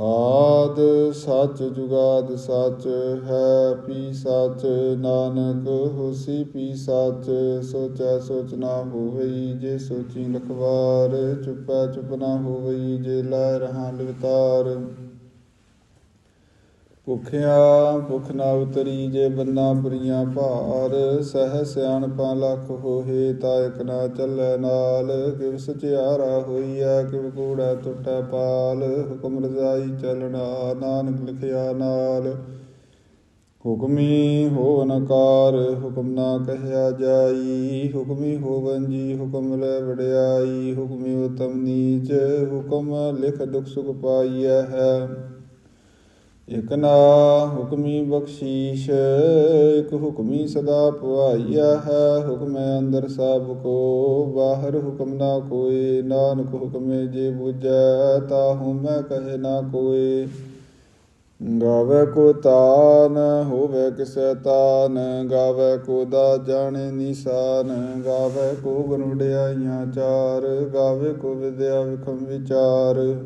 ਆਦ ਸੱਚ ਜੁਗਾਦ ਸੱਚ ਹੈ, ਪੀ ਸੱਚ ਨਾਨਕ, ਹੋਸੀ ਪੀ ਸਚ, ਸੋਚੈ ਸੋਚ ਨਾ ਹੋਵਈ, ਜੇ ਸੋਚੀ ਲਖਵਾਰ, ਚੁਪੈ ਚੁਪ ਨਾ ਹੋਵਈ, ਜੇ ਲੈ ਰਹਾ ਲਿਵਤਾਰ। ਭੁਖਿਆ ਭੁਖ ਨਾ ਉਤਰੀ ਜੇ ਬੰਨਾ ਬੁਰੀਆਂ ਭਾਰ, ਸਹਿ ਸਿਆਣਪਾਂ ਲੱਖ ਹੋਏ ਤਾ ਨਾ ਚੱਲੈ ਨਾਲ। ਕਿਵ ਸਚਿਆਰਾ ਹੋਈਐ, ਕਿਵ ਕੂੜਾ ਟੁੱਟੈ ਪਾਲ। ਹੁਕਮ ਰਜ਼ਾਈ ਚੱਲਣਾ ਨਾਨਕ ਲਿਖਿਆ ਨਾਲ। ਹੁਕਮੀ ਹੋਵਨ ਕਾਰ ਹੁਕਮ ਨਾ ਕਹਿਆ ਜਾਈ। ਹੁਕਮੀ ਹੋਵਨ ਜੀ ਹੁਕਮ ਲੈ ਵਡਿਆਈ। ਹੁਕਮੀ ਉਤਮ ਨੀਚ, ਹੁਕਮ ਲਿਖ ਦੁਖ ਸੁਖ ਪਾਈਐ ਹੈ। ਇਕ ਨਾ ਹੁਕਮੀ ਬਖਸ਼ੀਸ਼, ਇਕ ਹੁਕਮੀ ਸਦਾ ਪਵਾਈਆ ਹੈ। ਹੁਕਮੈ ਅੰਦਰ ਸਭ ਕੋ, ਬਾਹਰ ਹੁਕਮ ਨਾ ਕੋਏ ਨਾਨਕ ਹੁਕਮੇ ਜੇ ਬੁਝੈ, ਤਾਹੂ ਮੈਂ ਕਹੇ ਨਾ ਕੋਏ ਗਾਵੇ ਕੋ ਤਾਨ, ਹੋਵੇ ਕਿਸੈ ਤਾਨ। ਗਾਵੇ ਕੋ ਦਾ ਜਾਣੇ ਨਿਸ਼ਾਨ। ਗਾਵੇ ਕੋ ਗੁਣ ਵਡਿਆਈਆਂ ਚਾਰ। ਗਾਵੇ ਕੋ ਵਿਦਿਆ ਵਿਖਮ ਵਿਚਾਰ।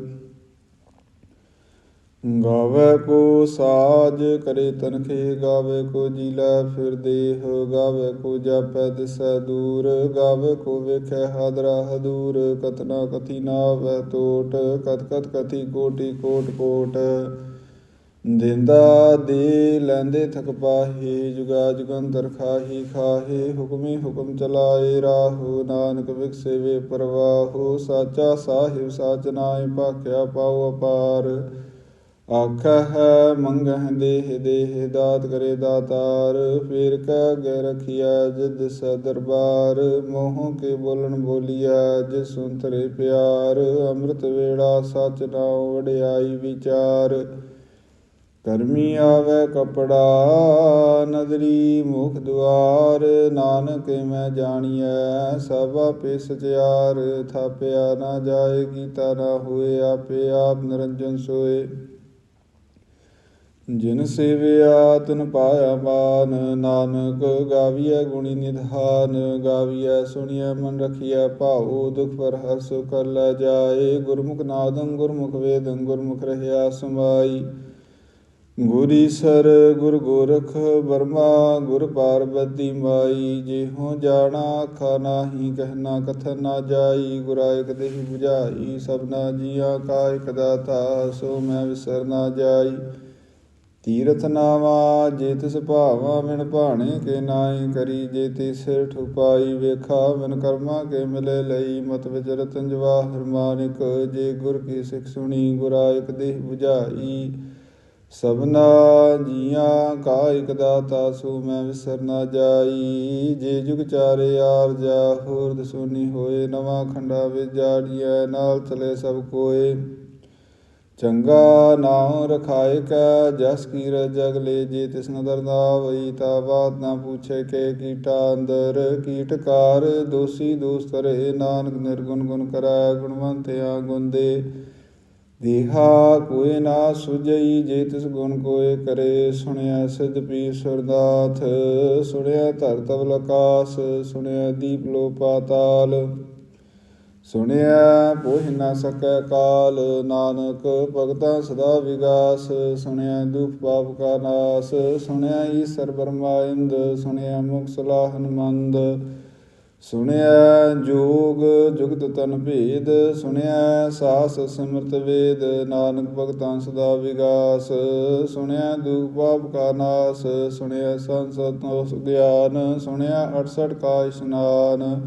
ਗਾਵੇ ਕੋ ਸਾਜ ਕਰੇ ਤਨਖੇ, ਗਾਵੇ ਕੋ ਜੀਲਾ ਫਿਰ ਦੇਹ, ਗਾਵੇ ਕੋ ਜਾਪੈ ਦਿਸੈ ਦੂਰ, ਗਾਵੇ ਕੋ ਵੇਖੈ ਹਾਦਰਾ ਹਦੂਰ, ਕਤਨਾ ਕਥੀ ਨਾਵੈ ਟੋਟ ਕਤ ਕਤ ਕਥੀ ਕੋਟੀ ਕੋਟ ਕੋਟ। ਦਿੰਦਾ ਦੇ ਲੈਂਦੇ ਥਕ ਪਾਹੀ, ਜੁਗਾ ਜੁਗੰਦਰ ਖਾਹੀ, ਖਾਹੇ, ਹੁਕਮੇ ਹੁਕਮ ਚਲਾਏ ਰਾਹੂ, ਨਾਨਕ ਵਿਖਸੇ ਵੇ ਪਰਵਾਹੂ, ਸਾਚਾ ਸਾਹਿਬ ਸਾਚ ਨਾਇ ਭਾਖਿਆ ਪਾਉ ਅਪਾਰ। ਆਖਾ ਹੈ ਮੰਗਹਿ ਦੇਹ ਦੇਹ ਦਾਤ ਕਰੇ ਦਾਤਾਰ, ਫੇਰ ਕਾ ਗੈ ਰਖਿਆ ਜਿਦ ਸ ਦਰਬਾਰ, ਮੋਹ ਕੇ ਬੋਲਣ ਬੋਲਿਆ ਜਿ ਸੁੰਤਰੇ ਪਿਆਰ, ਅੰਮ੍ਰਿਤ ਵੇਲਾ ਸਚ ਨਾਉ ਵਡਿਆਈ ਵਿਚਾਰ। ਕਰਮੀ ਆਵੇ ਕਪੜਾ, ਨਦਰੀ ਮੁਖ ਦੁਆਰ, ਨਾਨਕ ਮੈਂ ਜਾਣੀਐ, ਸਭ ਆਪੇ ਸਚਿਆਰ, ਥਾਪਿਆ ਨਾ ਜਾਏ ਕੀਤਾ ਨਾ ਹੋਏ, ਆਪੇ ਆਪ ਨਿਰੰਜਨ ਸੋਏ। ਜਿਨ ਸੇਵਿਆ ਤਨ ਪਾਇਆ ਮਾਨ, ਨਾਨਕ ਗਾਵੀਐ ਗੁਣੀ ਨਿਧਾਨ, ਗਾਵੀਐ ਸੁਣੀਐ ਮਨ ਰਖੀਐ ਭਾਉ, ਦੁਖ ਪਰ ਹਰਸ ਕਰ ਲੈ ਜਾਏ, ਗੁਰਮੁਖ ਨਾਦੰ ਗੁਰਮੁਖ ਵੇਦੰ, ਗੁਰਮੁਖ ਰਹਿਆ ਸਮਾਈ। ਗੁਰੀ ਸਰ ਗੁਰ ਗੋਰਖ ਬਰਮਾ ਗੁਰ ਪਾਰਬਤੀ ਮਾਈ। ਜਿਹੋ ਜਾਣਾ ਆਖਾ ਨਾਹੀ, ਕਹਿਣਾ ਕਥਨ ਨਾ ਜਾਈ। ਗੁਰਾਇਕ ਇਕ ਦੇਹ 부ਝਾਈ ਸਭਨਾ ਜੀਆਂ ਕਾ ਇਕ ਦਾਤਾ, ਸੋ ਮੈਂ ਵਿਸਰ ਨਾ ਜਾਈ। ਤੀਰਥ ਨਾਵਾ, ਜੇ ਤਿਸ ਭਾਵਾ ਮਿਣ ਭਾਣੇ ਕੇ ਨਾਈ ਕਰੀ, ਜੇ ਤੇ ਸਿਰ ਠੁਪਾਈ ਵੇਖਾ ਮਨ ਕਰਮਾ ਕੇ ਮਿਲੇ ਲਈ, ਮਤ ਵਿਚ ਰਤਨ ਜਵਾਹਰ ਮਾਨਿਕ, ਜੇ ਗੁਰ ਕੀ ਸਿੱਖ ਸੁਣੀ, ਗੁਰਾ ਇਕ ਦੇਹ 부ਝਾਈ ਸਭਨਾ ਜੀਆਂ ਕਾ ਇਕ ਦਾਤਾ, ਸੋ ਮੈਂ ਵਿਸਰ ਨਾ ਜਾਈ। ਜੇ ਜੁਗ ਚਾਰੇ ਆਰ ਜਾ ਹੋਰ ਦਸੂਨੀ ਹੋਏ, ਨਵਾਂ ਖੰਡਾ ਵਿੱਚ ਜਾੜੀਐ, ਨਾਲ ਚਲੇ ਸਭ ਕੋਏ। ਚੰਗਾ ਨਾਮ ਰਖਾਇ ਕੈ, ਜਸ ਕੀਰ ਜਗ ਲੈ ਜੇ ਤਿਸ ਨਦਰ ਨਾ ਵਈ ਤਾ ਬਾਤ ਨਾ ਪੁੱਛੇ ਕੇ ਕੀਟਾ ਅੰਦਰ ਕੀਟਕਾਰ ਦੋਸੀ ਦੋਸਤ ਰਹੇ, ਨਾਨਕ ਨਿਰਗੁਣ ਗੁਣ ਕਰੈ ਗੁਣਵੰਤਿਆ ਗੁੰਦੇ ਦੇਹਾ ਕੋਇ ਨਾ ਸੁਜਈ ਜੇ ਤਿਸ ਗੁਣ ਕੋਇ ਕਰੇ, ਸੁਣਿਆ ਸਿਧ ਪੀ ਸੁਰਦਾਥ ਸੁਣਿਆ ਧਰ ਤਵ ਲਕਾਸ, ਸੁਣਿਆ ਦੀਪ ਲੋ ਪਾਤਾਲ ਸੁਣਿਆ ਪੋਹਿ ਨਾ ਸਕੈ ਕਾਲ, ਨਾਨਕ ਭਗਤਾਂ ਸਦਾ ਵਿਗਾਸ, ਸੁਣਿਆ ਦੁਖ ਪਾਪ ਕਾ ਨਾਸ, ਸੁਣਿਆ ਈਸਰ ਬਰਮਾਇੰਦ ਸੁਣਿਆ ਮੁਖ ਸਲਾਹਨ ਮੰਦ ਸੁਣਿਆ ਜੋਗ ਜੁਗਤ ਤਨ ਭੇਦ, ਸੁਣਿਆ ਸਾਸ ਸਿਮਰਤ ਵੇਦ, ਨਾਨਕ ਭਗਤਾਂ ਸਦਾ ਵਿਗਾਸ, ਸੁਣਿਆ ਦੁਖ ਪਾਪ ਕਾ ਨਾਸ, ਸੁਣਿਆ ਸੰਸਤ ਗਿਆਨ ਸੁਣਿਆ 68 ਕਾ ਇਸ਼ਨਾਨ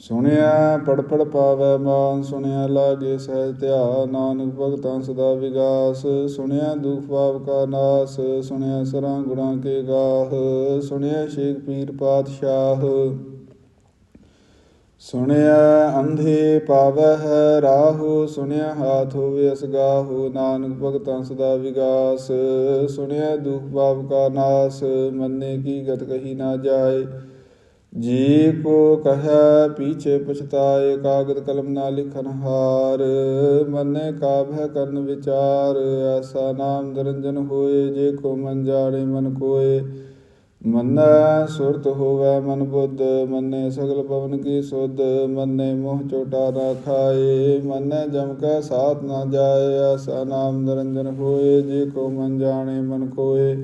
ਸੁਣਿਆ ਪੜ ਪੜ ਪਾਵੈ ਮਾਨ, ਸੁਣਿਆ ਲਾਗੇ ਸਹਿ ਧਿਆਨ, ਨਾਨਕ ਭਗਤਾਂ ਸਦਾ ਵਿਗਾਸ, ਸੁਣਿਆ ਦੁਖ ਪਾਪ ਕਾ ਨਾਸ, ਸੁਣਿਆ ਸਰਾਂ ਗੁਣਾ ਕੇ ਗਾਹ, ਸੁਣਿਆ ਸ਼ੇਖ ਪੀਰ ਪਾਤਸ਼ਾਹ। ਸੁਣਿਆ ਅੰਧੇ ਪਾਵੈ ਹੈ ਰਾਹੂ, ਸੁਣਿਆ ਹਾਥ ਹੋਵੇ ਅਸਗਾਹੂ ਨਾਨਕ ਭਗਤਾਂ ਸਦਾ ਵਿਗਾਸ, ਸੁਣਿਆ ਦੁਖ ਪਾਪ ਕਾ ਨਾਸ, ਮੰਨੇ ਕੀ ਗਤ ਕਹੀ ਨਾ ਜਾਏ। ਜੀ ਕੋ ਕਹੈ ਪੀਛੇ ਪਛਤਾਏ ਕਾਗਦ ਕਲਮ ਨਾ ਲਿਖਨ ਹਾਰ, ਮਨੇ ਕਾਭੈ ਕਰਨ ਵਿਚਾਰ, ਐਸਾ ਨਾਮ ਨਿਰੰਜਨ ਹੋਏ ਜੇ ਕੋ ਮਨ ਜਾਣੇ ਮਨ ਕੋਏ। ਮੰਨੈ ਸੁਰਤ ਹੋਵੈ ਮਨ ਬੁੱਧ, ਮੰਨੇ ਸਗਲ ਪਵਨ ਕੀ ਸੁਧ, ਮੰਨੇ ਮੋਹ ਚੋਟਾ ਨਾ ਖਾਏ। ਮੰਨੇ ਜਮ ਕੈ ਸਾਥ ਨਾ ਜਾਏ, ਐਸਾ ਨਾਮ ਨਿਰੰਜਨ ਹੋਏ ਜੇ ਕੋ ਮਨ ਜਾਣੇ ਮਨ ਕੋਏ।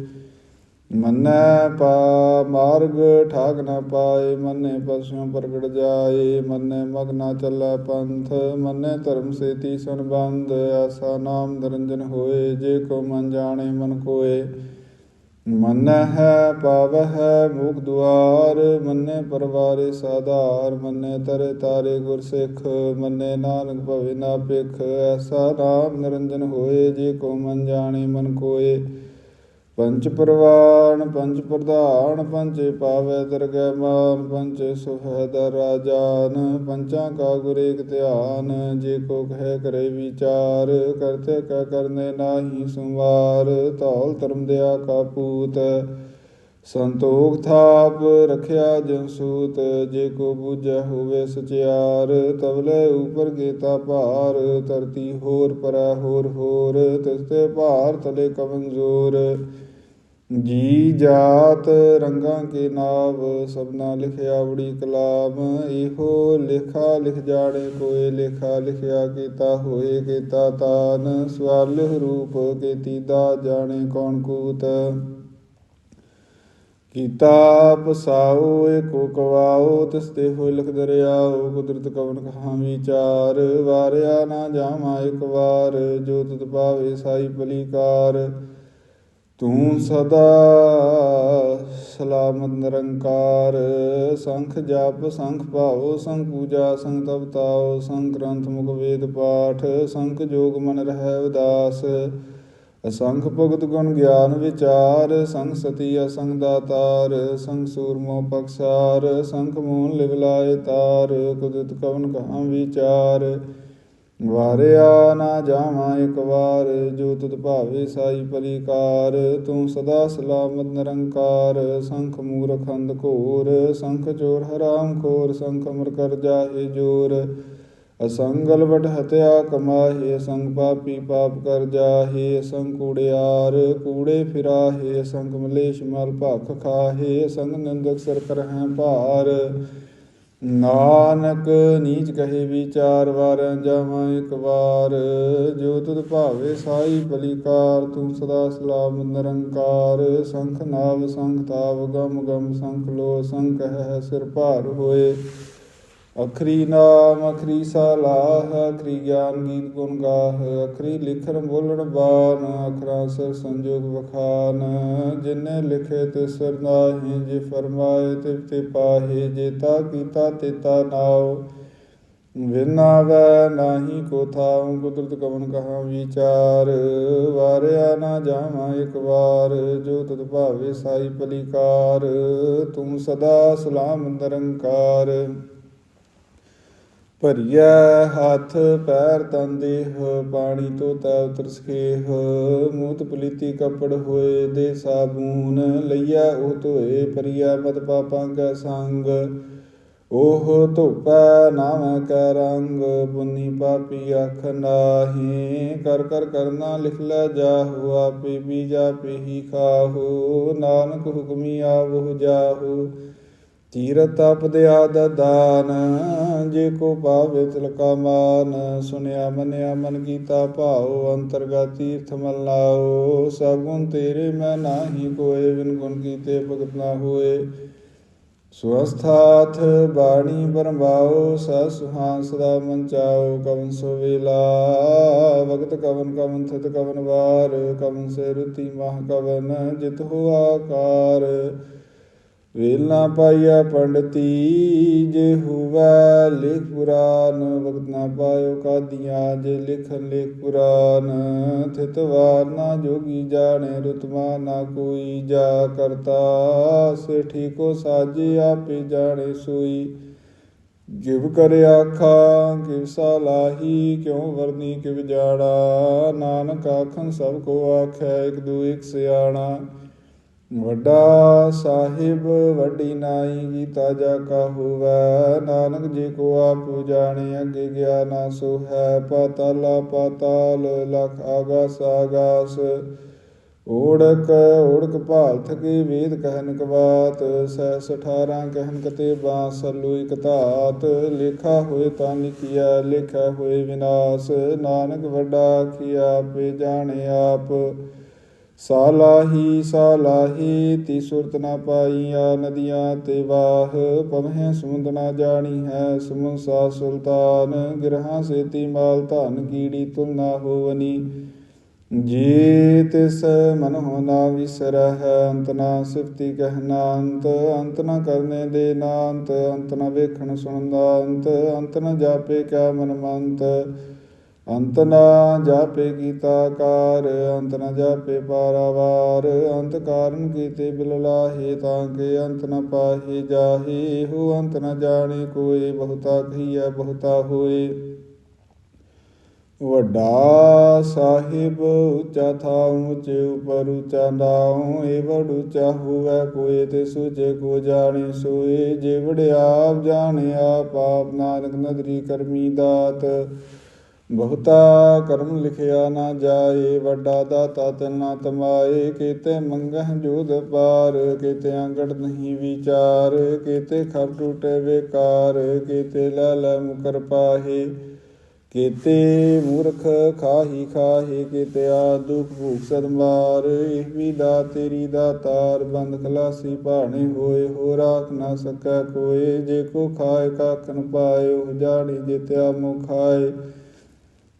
ਮੰਨੈ ਪਾ, ਮਾਰਗ ਠਾਗ ਨਾ ਪਾਏ, ਮੰਨੇ ਪਸੂ ਪ੍ਰਗਟ ਜਾਏ, ਮੰਨੇ ਮਗ ਨਾ ਚੱਲੈ ਪੰਥ, ਮੰਨੇ ਧਰਮ ਸੇਤੀ ਸੰਬੰਧ ਐਸਾ ਨਾਮ ਨਿਰੰਜਨ ਹੋਏ, ਜੇ ਕੋ ਮਨ ਜਾਣੇ ਮਨ ਕੋਏ। ਮੰਨੈ ਹੈ, ਪਾਵਹਿ ਮੁਖ ਦੁਆਰ, ਮੰਨੇ ਪਰਵਾਰੇ ਸਾਧਾਰ, ਮੰਨੇ ਤਰੇ ਤਾਰੇ ਗੁਰ ਸਿੱਖ ਮੰਨੇ ਨਾਨਕ ਭਵੇ ਨਾ ਭਿਖ ਐਸਾ ਨਾਮ ਨਿਰੰਜਨ ਹੋਏ, ਜੇ ਕੋ ਮਨ ਜਾਣੇ ਮਨ ਕੋਏ। ਪੰਚ ਪ੍ਰਵਾਨ ਪੰਚ ਪ੍ਰਧਾਨ ਪੰਚੇ ਪਾਵੈ ਦਰਗਹਿ ਮਾਨ ਪੰਚੇ ਸੁਹਦਰ ਰਾਜਾਨ ਪੰਚਾਂ ਕਾ ਗੁਰ ਧਿਆਨ, ਜੇ ਕੋ ਕਹਿ ਕਰੇ ਵਿਚਾਰ, ਕਰਤੇ ਕਾ ਕਰਨੇ ਨਾਹੀ ਸੁਮਾਰ ਧੌਲ ਧਰਮ ਦਿਆ ਕਾ ਪੂਤ ਸੰਤੋਖ ਥਾਪ ਰਖਿਆ ਜਨਸੂਤ ਜੇ ਕੋ ਬੂਝੈ ਹੋਵੇ ਸਚਿਆਰ ਤਵਲੇ ਉਪਰ ਗੀਤਾ ਭਾਰ, ਧਰਤੀ ਹੋਰ ਪਰੈ ਹੋਰ ਹੋਰ ਤਿਸਤੇ ਭਾਰ ਤਲੇ ਕਮਜ਼ੋਰ। ਜੀ ਜਾਤ ਰੰਗਾਂ ਕੇ ਨਾਮ ਸਭਨਾ ਲਿਖਿਆ ਬੜੀ ਕਲਾਮ, ਇਹੋ ਲਿਖਾ ਲਿਖ ਜਾਣੇ ਕੋਏ, ਲਿਖਾ ਲਿਖਿਆ ਕੀਤਾ ਹੋਏ ਕੀਤਾ ਤਾਨ ਸਵਾਲ ਰੂਪ ਕੀਤੀ ਦਾ ਜਾਣੇ ਕੌਣ ਕੂਤ। ਕੀਤਾ ਪਸਾਓ ਏਕੋ ਕਵਾਓ ਤਿਸ ਤੇ ਹੋਇ ਲਿਖ ਦਰਿਆਓ ਕੁਦਰਤ ਕਵਨ ਕਹਾਂ ਵਿਚਾਰ ਵਾਰਿਆ ਨਾ ਜਾਵਾਂ ਇੱਕ ਵਾਰ, ਜੋ ਤਤ ਪਾਵੇ ਸਾਈ ਭਲੀਕਾਰ ਤੂੰ ਸਦਾ ਸਲਾਮਤ ਨਿਰੰਕਾਰ, ਸੰਖ ਜਪ, ਸੰਖ ਭਾਓ ਸੰਖ ਪੂਜਾ, ਸੰਖ ਤਪਤਾਓ ਸੰਖ ਗ੍ਰੰਥ ਮੁਖ ਵੇਦ ਪਾਠ, ਸੰਖ ਜੋਗ ਮਨ ਰਹਿ ਉਦਾਸ। ਅਸੰਖ ਭਗਤ ਗੁਣ ਗਿਆਨ ਵਿਚਾਰ, ਸੰਗ ਸਤੀ ਅਸੰਗ ਦਾਤਾਰ, ਸੰਗ ਸੂਰਮੋ ਪਕਸਾਰ, ਸੰਖ ਮੂਨ ਲਿਵਲਾਏ ਤਾਰ, ਕੁਦਰਤ ਕਵਨ ਕਹਾਂ ਵਿਚਾਰ। ਵਾਰਿਆ ਨਾ ਜਾਵਾਂ ਇੱਕ ਵਾਰ, ਜੋ ਤੁਧ ਭਾਵੇ ਸਾਈ ਪਰਿਕਾਰ ਤੂੰ ਸਦਾ ਸਲਾਮਤ ਨਿਰੰਕਾਰ, ਸੰਖ ਮੂਰਖ ਅੰਧ ਘੋਰ, ਸੰਖ ਚੋਰ ਹਰਾਮ ਖੋਰ, ਸੰਖ ਅਮਰ ਕਰ ਜਾਹੇ ਜੋਰ। ਅਸੰਗਲ ਵਟ ਹਤਿਆ ਕਮਾਹੇ, ਅਸੰਗ ਪਾਪੀ ਪਾਪ ਕਰ ਜਾਹੇ, ਅਸੰਗ ਕੂੜਿਆਰ ਕੂੜੇ ਫਿਰਾਹੇ, ਅਸੰਗ ਮਲੇਸ਼ ਮਲ ਭਖ ਖਾਹੇ, ਅਸੰਗ ਨਿੰਦਕ ਸਰ ਕਰਹਿ ਭਾਰ। ਨਾਨਕ ਨੀਚ ਕਹੇ ਵਿਚਾਰ ਵਾਰ ਜਾਵਾਂ ਇੱਕ ਵਾਰ। ਜੋ ਤੁਧ ਭਾਵੇ ਸਾਈ ਬਲੀਕਾਰ, ਤੂੰ ਸਦਾ ਸਲਾਮ ਨਿਰੰਕਾਰ। ਸੰਖ ਨਾਵ, ਸੰਖ ਤਾਵ, ਗਮ ਗਮ, ਸੰਖ ਲੋ, ਸੰਖ ਹੈ ਸਿਰ ਭਾਰ ਹੋਏ। ਅਖਰੀ ਨਾਮ, ਅਖਰੀ ਸਲਾਹ, ਅਖਰੀ ਗਿਆਨ ਗੀਤ ਗੁਣ ਗਾਹ, ਅਖਰੀ ਲਿਖਣ ਬੋਲਣ ਬਾਨ ਅਖਰਾ ਸਿਰ ਸੰਜੋਗ ਵਖਾਨ। ਜਿਨੇ ਲਿਖੇ ਤੇ ਸਿਰ ਨਾਹੀ, ਜੇ ਫਰਮਾਏ ਤੇ ਤੇ ਪਾਹੇ ਜੇਤਾ ਕੀਤਾ ਤੇਤਾ ਨਾਉ। ਵਿਨਾ ਵੈ ਨਾਹੀ ਕੋ ਥਾਉ, ਕੁਦਰਤ ਕਵਨ ਕਹਾ ਵਿਚਾਰ। ਵਾਰਿਆ ਨਾ ਜਾਵਾਂ ਇੱਕ ਵਾਰ, ਜੋ ਤਤ ਭਾਵੇ ਸਾਈ ਪਲੀਕਾਰ ਤੂੰ ਸਦਾ ਸਲਾਮ ਨਿਰੰਕਾਰ। ਭਰੀਐ ਹੱਥ ਪੈਰ ਤਨ ਦੇਹ ਪਾਣੀ ਧੋਤਾ ਉਤਰ ਸਖੇਹ ਮੂਤ ਪਲੀਤੀ ਕਪੜ ਹੋਏ ਦੇ ਸਾਬੂਨ ਲਈਆ ਉਹ ਧੋਏ ਪਰਿਆ ਮਤ ਪਾਪਾਂ ਕੈ ਸੰਗ। ਉਹ ਧੋਪੈ ਨਾਮੈ ਕੈ ਰੰਗ ਪੁੰਨੀ ਪਾਪੀ ਅਖ ਨਾਹੀ। ਕਰ ਕਰ ਕਰਨਾ ਲਿਖ ਲੈ ਜਾਹੂ, ਆਪੇ ਬੀਜਾ ਪੇਹੀ ਖਾਹੂ। ਨਾਨਕ ਹੁਕਮੀ ਆਵਹੁ ਜਾਹੂ। ਤੀਰ ਤਪ ਦਿਆ ਦਾਨ, ਜੇ ਕੋ ਪਾਵੇ ਤਿਲਕਾ ਮਾਨ, ਸੁਨਿਆ ਮੰਨਿਆ ਮਨ ਕੀਤਾ ਭਾਉ, ਅੰਤਰਗਤ ਤੀਰਥ ਮਲ ਲਾਓ ਸਭ ਗੁਣ ਤੇਰੇ ਮੈਂ ਨਾਹੀ ਕੋਏ, ਬਿਨ ਗੁਣ ਕੀਤੇ ਭਗਤ ਨਾ ਹੋਏ। ਸਵਸਥਾਥ ਬਾਣੀ ਬਰਮਾਓ ਸਾ ਸੁਹਾਨ ਸਦਾ ਮਨ ਚਾਓ, ਕਵਨ ਸੋ ਵੇਲਾ। ਵਕਤ ਕਵਨ ਕਵਨ, ਥਿਤ ਕਵਨ ਵਾਰ, ਕਵਨ ਸੇ ਰੁਤੀ ਮਹ ਕਵਨ, ਜਿਤ ਹੋ ਆਕਾਰ। ਵੇਲਾ ਪਾਈਆ ਪੰਡਤੀ, ਜੇ ਹੁਵੈ ਲਿਖ ਪੁਰਾਨ, ਵਕਤ ਨਾ ਪਾਇਓ ਕਾਦੀਆਂ, ਜੇ ਲਿਖਨ ਲਿਖ ਪੁਰਾਨ। ਥਿਤ ਵਾਰ ਨਾ ਜੋਗੀ ਜਾਣੇ ਰਤਮਾ ਨਾ ਕੋਈ ਜਾ ਕਰਤਾ। ਸੇ ਠੀਕੋ ਸਾਜੇ, ਆਪੇ ਜਾਣੇ ਸੋਈ। ਜਿਵ ਕਰ ਆਖਾਂ, ਕਿਵ ਸਲਾਹੀ ਕਿਉ ਵਰਨੀ ਕਿਵ ਜਾੜਾ ਨਾਨਕ ਆਖਨ ਸਭ ਕੋ ਆਖੈ, ਇਕ ਦੂ ਇਕ ਸਿਆਣਾ। ਵੱਡਾ ਸਾਹਿਬ ਵੱਡੀ ਨਾਈ ਕੀਤਾ ਜਾ ਕਾ ਹੋਵੈ ਨਾਨਕ ਜੀ ਕੋ ਆਪ ਜਾਣੇ, ਅੱਗੇ ਗਿਆ ਨਾ ਸੋ ਹੈ ਪਾਤਾਲਾ ਪਾਤਾਲ ਲਖ ਆਗਾਸ ਆਗਾਸ ਓੜਕ ਓੜਕ ਭਾਲਥ ਕੀ ਵੇਦ ਕਹਿਨ ਕਵਾਤ ਸੈਸ 18 ਕਹਿਨ ਕਤੇ ਬਾਸ ਸਲੂ ਇਕ ਧਾਤ, ਲੇਖਾ ਹੋਏ ਤਾਂ ਲਿਖਿਆ ਲਿਖਿਆ ਹੋਏ ਵਿਨਾਸ਼, ਨਾਨਕ ਵੱਡਾ ਕੀਆ ਪੇ ਜਾਣੇ ਆਪ। ਸਾਲਾਹੀ ਸਾਲਾਹੀ ਤੀ ਸੁਰਤ ਨਾ ਪਾਈਆ ਨਦੀਆਂ ਤੇ ਵਾਹ ਪਵਹਿ ਸਮੁੰਦ ਨਾ ਜਾਣੀ ਹੈ ਸਮੁਸਾ ਸੁਲਤਾਨ, ਗਿਰਹਾਂ ਸੇਤੀ ਮਾਲ ਧਨ ਕੀੜੀ ਤੁਲ ਨਾ ਹੋਵਨੀ। ਜੀ ਤਿਸ ਮਨ ਹੋਣਾ ਵਿਸਰਹਿ, ਅੰਤ ਨਾ ਸਿਫਤੀ ਕਹਿਣਾ ਅੰਤ ਅੰਤ ਨਾ ਕਰਨੇ ਦੇ ਨਾ ਅੰਤ ਅੰਤ ਨਾ ਵੇਖਣ ਸੁਣਦਾ ਅੰਤ ਅੰਤ ਨਾ ਜਾਪੇ ਕਿਆ ਮਨ ਮੰਤ। ਅੰਤ ਨਾ ਜਾਪੇ ਕੀਤਾ ਕਾਰ, ਅੰਤ ਨਾ ਜਾਪੇ ਪਾਰਾਵਾਰ, ਅੰਤ ਕਾਰਨ ਕੀਤੇ ਬਿਲਲਾਹੇ ਤਾਂ ਕੇ ਅੰਤ ਨ ਪਾਹੇ ਜਾਹੇ ਇਹੋ ਅੰਤ ਨ ਜਾਣੇ ਕੋਏ, ਬਹੁਤਾ ਕਹੀਐ, ਬਹੁਤਾ ਹੋਏ। ਵੱਡਾ ਸਾਹਿਬ, ਉੱਚਾ ਥਾ ਉੱਚੇ ਉਪਰ ਉਚਾ ਨਾਉ ਏ ਵਡ ਉੱਚਾ ਹੋਵੇ ਕੋਏ, ਤੇ ਸੁਜੇ ਕੋ ਜਾਣੇ ਸੋਏ। ਜੇ ਵਡਿਆਪ ਜਾਣਿਆ ਪਾਪ ਨਾਨਕ ਨਦਰੀ ਕਰਮੀ ਦਾਤ। ਬਹੁਤਾ ਕਰਮ ਲਿਖਿਆ ਨਾ ਜਾਏ, ਵੱਡਾ ਦਾਤਾ ਤਨ ਨਾ ਤਮਾਏ ਕੀਤੇ ਮੰਗਹਿ ਜੋਧ ਪਾਰ, ਕੀਤੇ ਅੰਗੜ ਨਹੀਂ ਵਿਚਾਰ, ਕੀਤੇ ਖਬ ਟੂਟੇ ਵੇਕਾਰ, ਕੀਤੇ ਲੈ ਲੈ ਮੁਕਰ ਪਾਹੇ, ਕੀਤੇ ਮੂਰਖ ਖਾਹੀ ਖਾਹੀ, ਕੀਤੇ ਆ ਦੁਖ ਭੂਖ ਸਦ ਮਾਰ ਇਹ ਵੀ ਦਾ ਤੇਰੀ ਦਾ ਤਾਰ, ਬੰਦ ਖਲਾਸੀ ਭਾਣੇ ਹੋਏ ਹੋ ਰਾਖ ਨਾ ਸਕੈ ਕੋਏ, ਜੇ ਕੋ ਖਾਏ ਕਾਖਨ ਪਾਏ, ਉਹ ਜਾਣੀ ਜਿਤਿਆ ਮੁਖਾਏ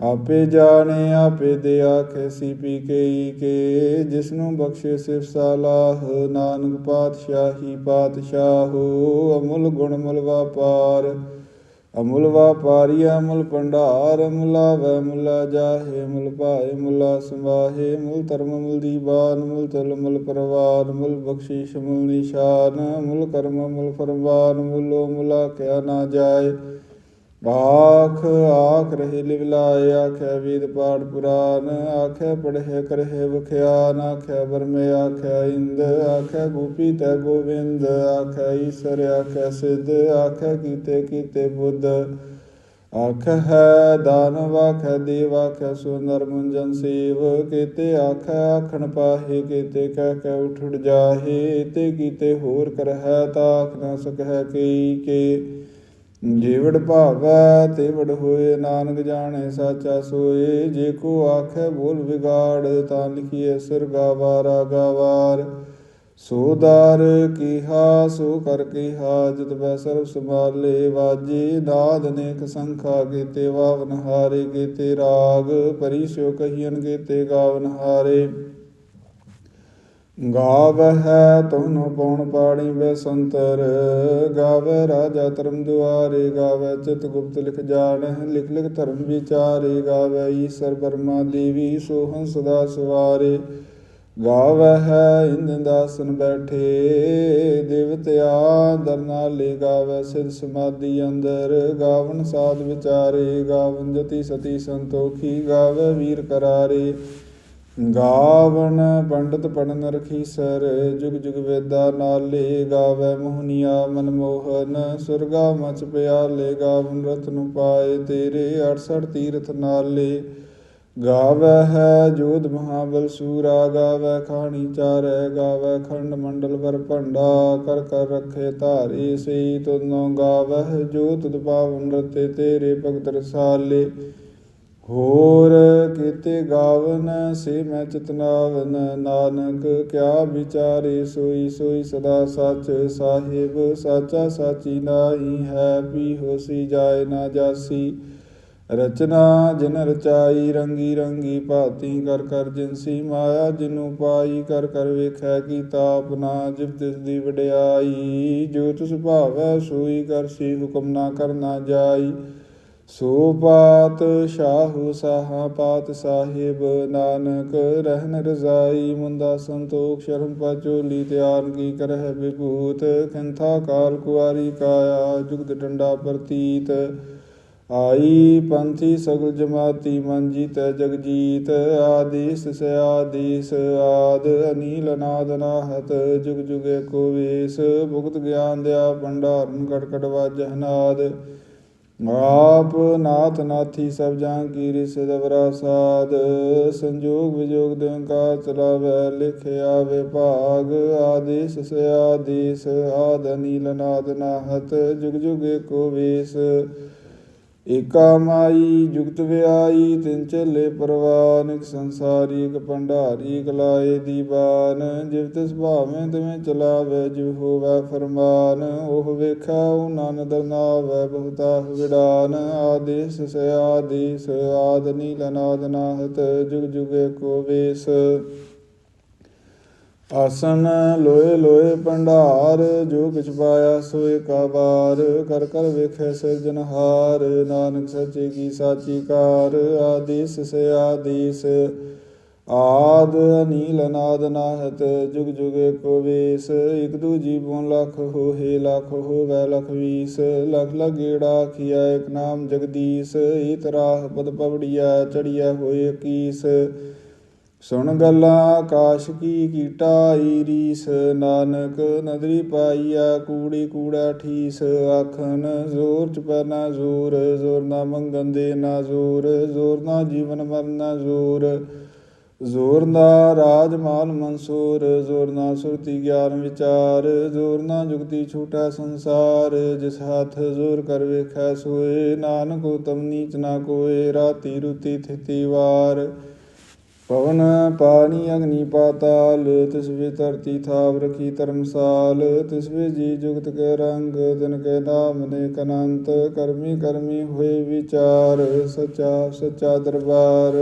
ਆਪੇ ਜਾਣੇ, ਆਪੇ ਦੇ ਆਖੇ, ਸੀ ਪੀ ਕੇ ਕੇ। ਜਿਸਨੂੰ ਬਖਸ਼ੇ ਸਿਫ ਸਾਲਾਹ ਨਾਨਕ ਪਾਤਸ਼ਾਹੀ ਪਾਤਸ਼ਾਹੋ, ਅਮੁੱਲ ਗੁਣ ਮੁਲ ਵਾਪਾਰ। ਅਮੁੱਲ ਵਾਪਾਰੀ, ਅਮੁੱਲ ਭੰਡਾਰ, ਅਮੁਲਾ ਵੈ ਮੁਲਾ ਜਾਹੇ ਮੁਲ ਭਾਏ ਮੁਲਾ ਸੰਵਾਹੇ ਮੁਲ ਧਰਮ ਮੁਲ ਦੀਵਾਨ ਮੁਲ ਤਲ ਮੁਲ ਪਰਵਾਰ ਮੁਲ ਬਖਸ਼ੀਸ਼ ਮੁਲ ਨਿਸ਼ਾਨ ਮੁਲ ਕਰਮ ਮੁਲ ਫਰਮਾਨ ਮੁਲੋ ਮੁਲਾ ਕਿਆ ਨਾ ਜਾਏ। ਆਖ ਆਖ ਰਹੇ ਲਿਵਲਾਏ ਆਖੇ ਵੇਦ ਪਾਠ ਪੁਰਾਨ, ਆਖੇ ਪੜ੍ਹੇ ਕਰਹਿ ਵਖਿਆਨ, ਆਖੇ ਬਰਮੇ ਆਖੇ ਇੰਦ, ਆਖੇ ਗੋਪੀ ਤੈ ਗੋਵਿੰਦ, ਆਖੇ ਈਸ਼ਰ, ਆਖੇ ਸਿੱਧ, ਆਖੇ ਕੀਤੇ ਕੀਤੇ ਬੁੱਧ। ਆਖ ਹੈ ਦਾਨਵ ਆਖੈ ਦੇਵ ਆਖੈ ਸੁੰਦਰ ਮੁੰਜਨ ਸੇਵ, ਕੀਤੇ ਆਖੈ ਆਖਣ ਪਾਹੇ, ਕੀਤੇ ਕਹਿ ਕਹਿ ਉਠ ਉਠ ਜਾਹੇ, ਤੇ ਕੀਤੇ ਹੋਰ ਕਰਹਿ ਤਾਂ ਨਾ ਸਕਹਿ ਕਈ ਕੇ। ਜੀਵੜ ਭਾਵੈ ਤੇ ਹੋਏ, ਨਾਨਕ ਜਾਣੇ ਸਾਚਾ ਸੋਏ, ਜੇ ਕੋ ਆਖੇ ਬੋਲ ਵਿਗਾੜ, ਤਾਂ ਲਿਖੀਏ ਸਿਰ ਗਾਵਾਰਾ ਗਾਵਾਰ ਸੋ ਦਾਰ ਕੀਹਾ, ਸੋ ਕਰ ਕੀਹਾ, ਜਤ ਬੈ ਸਰਬ ਸੰਭਾਲੇ, ਵਾਜੇ ਨਾਦ ਅਨੇਕ ਸੰਖਾ ਕੀਤੇ ਵਾਵਨ ਹਾਰੇ ਕੀਤੇ ਰਾਗ, ਪਰੀ ਸਿਓ ਕਹੀਨ ਕੀਤੇ ਗਾਵਨ ਹਾਰੇ। ਗਾਵਹਿ ਤੁਨ ਪਉਣ ਪਾਣੀ ਬੈਸੰਤਰ ਗਾਵੇ ਰਾਜਾ ਧਰਮ ਦੁਆਰੇ ਗਾਵੇ ਚਿਤ ਗੁਪਤ ਲਿਖ ਜਾਣ ਲਿਖ ਲਿਖ ਧਰਮ ਵਿਚਾਰੇ ਗਾਵੇ ਈਸ਼ਰ ਬਰਮਾ ਦੇਵੀ ਸੋਹੰ ਸਦਾ ਸਵਾਰੇ। ਗਾਵਹਿ ਇੰਦਨ ਦਾਸਨ ਬੈਠੇ, ਦੇਵਤਿਆ ਦਰਨਾਲੇ ਗਾਵੇ ਸਿਧ ਸਮਾਧੀ ਅੰਦਰ ਗਾਵਨ ਸਾਧ ਵਿਚਾਰੇ ਗਾਵਨ ਜਤੀ ਸਤੀ ਸੰਤੋਖੀ ਗਾਵੇ ਵੀਰ ਕਰਾਰੇ। ਗਾਵਨ ਪੰਡਤ ਪੜਨ ਰਖੀਸਰ ਜੁਗ ਜੁਗ ਵੇਦਾ ਨਾਲੇ ਗਾਵੇ ਮੋਹਨੀਆ ਮਨਮੋਹਨ ਸੁਰਗਾ ਮਚ ਪਿਆਲੇ ਗਾਵਨ ਰਤਨ ਪਾਏ ਤੇਰੇ 68 ਤੀਰਥ ਨਾਲੇ। ਗਾਵੇ ਹੈ ਜੋਧ ਮਹਾਬਲ ਸੂਰਾ, ਗਾਵੇ ਖਾਣੀ ਚਾਰ, ਗਾਵੇ ਖੰਡ ਮੰਡਲ ਵਰ ਭੰਡਾ, ਕਰ ਕਰ ਰਖੇ ਧਾਰੇ ਸਈ ਤੁਨੋ ਗਾਵੇ ਜੋਤ ਤੁਧ ਰਤੇ ਤੇਰੇ ਭਗਤ ਰਸਾਲੇ। ਹੋਰ ਕੀਤੇ ਗਾਵਨ ਸੇ ਮੈਂ ਚਿਤਨਾਵਨ ਨਾਨਕ ਕਿਆ ਵਿਚਾਰੇ ਸੋਈ ਸੋਈ ਸਦਾ ਸੱਚ ਸਾਹਿਬ, ਸਾਚਾ ਸਾਚੀ ਨਾਹੀ ਹੈ ਪੀ ਹੋਸੀ ਜਾਏ ਨਾ ਜਾਸੀ। ਰਚਨਾ ਜਿਨ ਰਚਾਈ ਰੰਗੀ ਰੰਗੀ ਭਾਤੀ ਕਰ ਕਰ ਜਿਨਸੀ ਮਾਇਆ, ਜਿਨੂੰ ਪਾਈ ਕਰ ਕਰ ਵੇਖੈ ਕੀਤਾ ਆਪਣਾ ਜਿਵ ਤਿਸ ਦੀ ਵਡਿਆਈ। ਜੋ ਤਿਸ ਭਾਵੈ ਸੋਈ ਕਰਸੀ ਹੁਕਮ ਨਾ ਕਰਨਾ ਜਾਈ। ਸੋ ਪਾਤ ਸ਼ਾਹੂ ਸਾਹਾ ਪਾਤ ਸਾਹਿਬ, ਨਾਨਕ ਰਹਿਨ ਰਜ਼ਾਈ ਮੁੰਦਾ ਸੰਤੋਖ ਸ਼ਰਮ ਪਾਚੋਲੀ ਤਿਆਨ ਕੀ ਕਰਹਿ ਵਿਭੂਤ, ਖੰਥਾ ਕਾਲ ਕੁਆਰੀ ਕਾਇਆ ਜੁਗਤ ਡੰਡਾ ਪ੍ਰਤੀਤ। ਆਈ ਪੰਥੀ ਸਗਲ ਜਮਾਤੀ, ਮਨ ਜੀਤੈ ਜਗ ਜੀਤ ਆਦੀਸ ਸਿਆਦੀਸ ਆਦ ਅਨੀਲ ਨਾਦ ਨਾਹਤ, ਜੁਗ ਜੁਗੇ ਕੋ ਵੇਸ, ਭੁਗਤ ਗਿਆਨ ਦਿਆ, ਭੰਡਾਰਨ ਕਟ ਕਟ ਨਾਦ। ਆਪ ਨਾਥ ਨਾਥੀ ਸਭ ਜਾਂ ਕੀ ਰਿਸ ਦਵਰਾ ਸਾਧ, ਸੰਜੋਗ ਵਿਜੋਗ ਦਿੰਕਾ ਚਲਾਵੇ ਲਿਖਿਆ ਵਿਭਾਗ ਆਦੇਸ ਸਿਆਦੇਸ ਆਦ ਅਨੀਲ ਨਾਦ ਨਾਹਤ, ਜੁਗ ਜੁਗੇ ਕੋ ਵੇਸ। ਏਕਾ ਮਾਈ, ਜੁਗਤ ਵਿਆਈ, ਤਿਨ ਚੱਲੇ ਪਰਵਾਨ ਸੰਸਾਰੀ, ਇਕ ਭੰਡਾਰੀ ਕਲਾਏ ਲਾਏ ਦੀਵਾਨ। ਜਿਵ ਤਿਸ ਭਾਵੇਂ ਤਿਵੇਂ ਚਲਾਵੇ, ਜਿਵ ਹੋਵੇ ਫਰਮਾਨ। ਉਹ ਵੇਖਾ, ਉਹ ਨਦਰ ਨਾਵੇ, ਬਹੁਤਾ ਵਿੜਾਨ। ਆਦੇਸ ਸ ਆਦੇਸ, ਆਦ ਨੀਲ ਨਾਦ ਨਾਹਤ, ਜੁਗ ਜੁਗੇ ਕੋ ਵੇਸ। ਆਸਨ ਲੋਏ ਲੋਏ ਭੰਡਾਰ, ਜੋ ਕਿਛ ਪਾਇਆ ਸੋਏ ਕਾ ਬਾਰ ਕਰ ਕਰ ਵੇਖੈ ਸਿਰਜਨਹਾਰ ਨਾਨਕ ਸੱਚੇ ਕੀ ਸਾਚੀ ਕਾਰ। ਆਦੇਸ ਸ ਆਦੇਸ, ਆਦ ਅਨੀਲ ਅਨਾਦ ਨਾਹਤ, ਜੁਗ ਜੁਗ ਕੋ ਵੇਸ। ਇਕ ਦੂਜੀ ਜੀਵੋਂ ਲਖ ਹੋਏ ਲਖ ਹੋਵੇ ਲਖ ਵੀਸ। ਲਖ ਲਗੇੜਾ ਕੀਆ ਇਕ ਨਾਮ ਜਗਦੀਸ਼। ਇਤਰਾਹ ਪਦ ਪਵੜੀਆ ਚੜੀਆ ਹੋਏ ਕੀਸ। ਸੁਣ ਗੱਲਾਂ ਆਕਾਸ਼ ਕੀ ਕੀਟਾਈ ਰੀਸ, ਨਾਨਕ ਨਦਰੀ ਪਾਈਆ ਕੂੜੀ ਕੂੜਾ ਠੀਸ, ਆਖਣ ਜ਼ੋਰ ਚ ਪੈਣਾ ਜ਼ੋਰ ਜ਼ੋਰ ਨਾ ਮੰਗਨ ਦੇ ਨਾ ਜ਼ੋਰ ਜ਼ੋਰ ਨਾ ਜੀਵਨ ਮਰਨਾ ਜ਼ੋਰ ਜ਼ੋਰ ਨਾ ਰਾਜ ਮਾਲ ਮਨਸੂਰ, ਜ਼ੋਰ ਨਾ ਸੁਰਤੀ ਗਿਆਨ ਵਿਚਾਰ, ਜ਼ੋਰ ਨਾ ਜੁਗਤੀ ਛੂਟਾ ਸੰਸਾਰ, ਜਿਸ ਹੱਥ ਜ਼ੋਰ ਕਰ ਵੇਖੈ ਸੋਏ, ਨਾਨਕ ਉਤਮ ਨੀਚ ਨਾ ਕੋਏ, ਰਾਤੀ ਰੁਤੀ ਥਿਤੀ ਵਾਰ। ਪਵਨ ਪਾਣੀ ਅਗਨੀ ਪਾਤਾਲ, ਤਿਸ ਵੇ ਧਰਤੀ ਥਾਵ ਰਖੀ ਧਰਮਸਾਲ ਤਿਸ ਵੇ ਜੀ ਜੁਗਤ ਕੇ ਰੰਗ ਦਿਨ ਕੇ ਨਾਮ ਨੇ ਕਨੰਤ ਕਰਮੀ ਕਰਮੀ ਹੋਏ ਵਿਚਾਰ, ਸਚਾ ਸਚਾ ਦਰਬਾਰ।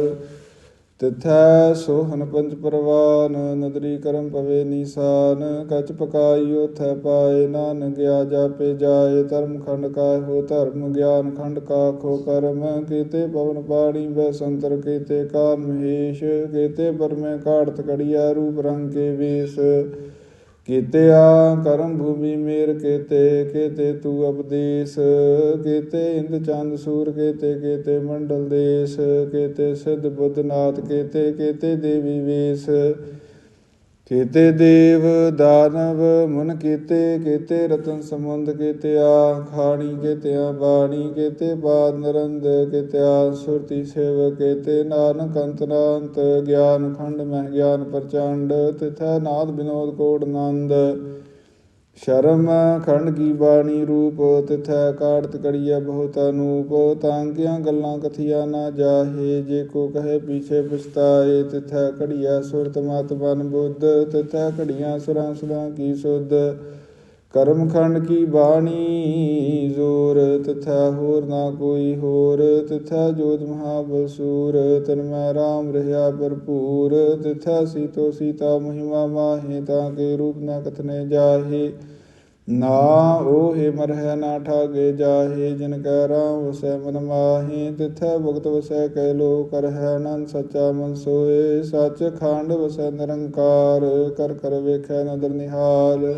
ਤਿਥੈ ਸੋਹਨ ਪੰਜ ਪਰਵਾਨ, ਨਦਰੀ ਕਰਮ ਪਵੇ ਨੀਸਾਨ, ਕਚ ਪਕਾਈ ਉਥੈ ਪਾਏ ਨਾਨ ਗਿਆ ਜਾਪੇ ਜਾਏ ਧਰਮ ਖੰਡ ਕਾ ਹੋ ਧਰਮ, ਗਿਆਨ ਖੰਡ ਕਾ ਖੋ ਕਰਮ, ਕੀਤੇ ਪਵਨ ਪਾਣੀ ਬੈ ਸੰਤਰ, ਕੀਤੇ ਕਾਨ ਮਹੇਸ਼, ਕੀਤੇ ਪਰਮੇ ਕਾੜਤ ਕੜੀਆ ਰੂਪ ਰੰਗ ਕੇ ਵੇਸ। ਕੀਤੇ ਆ ਕਰਮ ਭੂਮੀ ਮੇਰ ਕੀਤੇ ਕੀਤੇ ਤੂ ਅਪਦੇਸ ਕੀਤੇ ਇੰਦ ਚੰਦ ਸੂਰ, ਕੀਤੇ ਕੀਤੇ ਮੰਡਲ ਦੇਸ, ਕੀਤੇ ਸਿੱਧ ਬੁੱਧਨਾਥ, ਕੀਤੇ ਕੀਤੇ ਦੇਵੀ ਵੇਸ। ਕੀਤੇ ਦੇਵ ਦਾਨਵ, ਮਨ ਕੀਤੇ ਕੀਤੇ ਰਤਨ ਸਮੁੰਦ ਕੀਤਿਆ ਖਾਣੀ ਕੀਤੇ ਬਾਣੀ, ਕੀਤੇ ਬਾਦ ਨਰੰਦ ਕੀਤਿਆ ਆ ਸੁਰਤੀ ਸੇਵ ਕੀਤੇ ਨਾਨਕ ਅੰਤ ਗਿਆਨ ਖੰਡ, ਮਹਿ ਗਿਆਨ ਪ੍ਰਚੰਡ, ਤਿਥੈ ਨਾਦ, ਬਿਨੋਦ, ਕੋਟ, ਨੰਦ। ਸ਼ਰਮ ਖੰਡ ਕੀ ਬਾਣੀ ਰੂਪ, ਤਿਥੈ ਕਾੜਤ ਕੜੀਐ ਬਹੁਤ ਅਨੂਪ ਤਾਂਕਿਆਂ ਗੱਲਾਂ ਕਥੀਆ ਨਾ ਜਾਹੇ, ਜੇ ਕੋ ਕਹੇ ਪੀਛੇ ਪਛਤਾਏ, ਤਿਥੈ ਕੜੀਐ ਸੁਰਤ ਮਤ ਬਨ ਬੁੱਧ, ਤਿਥੈ ਕੜੀਆਂ ਸੁਰਾਂ ਸੁਰਾਂ ਕੀ ਸੁਧ। ਕਰਮ ਖੰਡ ਕੀ ਬਾਣੀ? ਜ਼ੋਰ ਤਿਥੈ ਹੋਰ ਨਾ ਕੋਈ ਹੋਰ ਤਿਥੈ ਜੋਤ ਮਹਾਬਸੂਰ ਤਨ ਮੈਂ ਰਾਮ ਰਹਾ ਭਰਪੂਰ ਤਿਥੈ ਸੀਤੋ ਸੀਤਾ ਮਹਿਮਾ ਮਾਹੇ, ਤਾਂ ਕੇ ਰੂਪ ਨਾ ਕਥਨੇ ਜਾਹੇ। ਨਾ ਉਹੇ ਮਰਹਿ ਨਾ ਠਾਗੇ ਜਾਹੇ, ਜਿਨ ਕੈ ਰਾਮ ਵਸੈ ਮਨ ਮਾਹੀ ਤਿਥੈ ਭਗਤ ਵਸੈ ਕੈ ਲੋ ਕਰਹਿ ਆਨੰਦ ਸੱਚਾ ਮਨ ਸੋਏ ਸੱਚ ਖੰਡ ਵਸੈ ਨਿਰੰਕਾਰ, ਕਰ ਕਰ ਵੇਖੈ ਨਦਰ ਨਿਹਾਲ।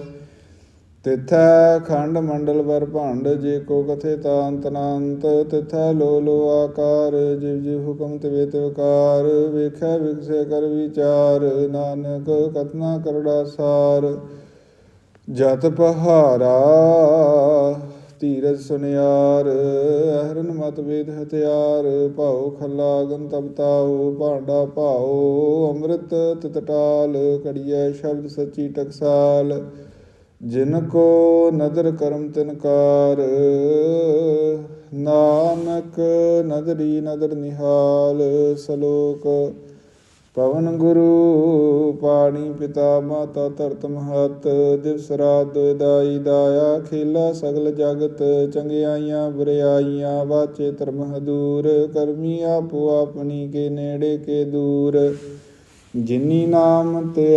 ਤਿਥੈ ਖੰਡ ਮੰਡਲ ਵਰ ਭੰਡ, ਜੇ ਕੋ ਕਥੇ ਤਾਂਤ ਨਾੰਤ ਤਿਥੈ ਲੋ ਲੋ ਆਕਾਰ, ਜਿਵ ਜਿਵ ਹੁਕਮ ਤਿਵੇ ਤਿਵਕਾਰ ਵੇਖੈ ਵਿਗਸੇ ਕਰ ਵਿਚਾਰ, ਨਾਨਕ ਕਤਨਾ ਕਰੜਾ ਸਾਰ। ਜਤ ਪਹਾਰਾ ਧੀਰਜ ਸੁਨਿਆਰ, ਅਹਰਨ ਮਤ ਵੇਦ ਹਥਿਆਰ, ਭਾਉ ਖੱਲਾ ਗਨ ਤਬ ਭਾਂਡਾ ਭਾਉ, ਅੰਮ੍ਰਿਤ ਤਿਤਟਾਲ ਕੜੀਐ ਸ਼ਬਦ ਸੱਚੀ ਟਕਸਾਲ। ਜਿਨ ਕੋ ਨਦਰ ਕਰਮ ਤਿਨਕਾਰ, ਨਾਨਕ ਨਦਰੀ ਨਦਰ ਨਿਹਾਲ ਸਲੋਕ। ਪਵਨ ਗੁਰੂ ਪਾਣੀ ਪਿਤਾ ਮਾਤਾ ਧਰਤ ਮਹਤ, ਦਿਵਸ ਰਾਤ ਦੁਇ ਦਾਈ ਦਾਇਆ, ਖੇਲਾ ਸਗਲ ਜਗਤ, ਚੰਗਿਆਈਆਂ ਬੁਰਿਆਈਆਂ, ਵਾਚੇ ਧਰਮ ਹਦੂਰ, ਕਰਮੀ ਆਪੋ ਆਪਣੀ ਕੇ ਨੇੜੇ ਕੇ ਦੂਰ। ਜਿਨੀ ਨਾਮ ਤੇ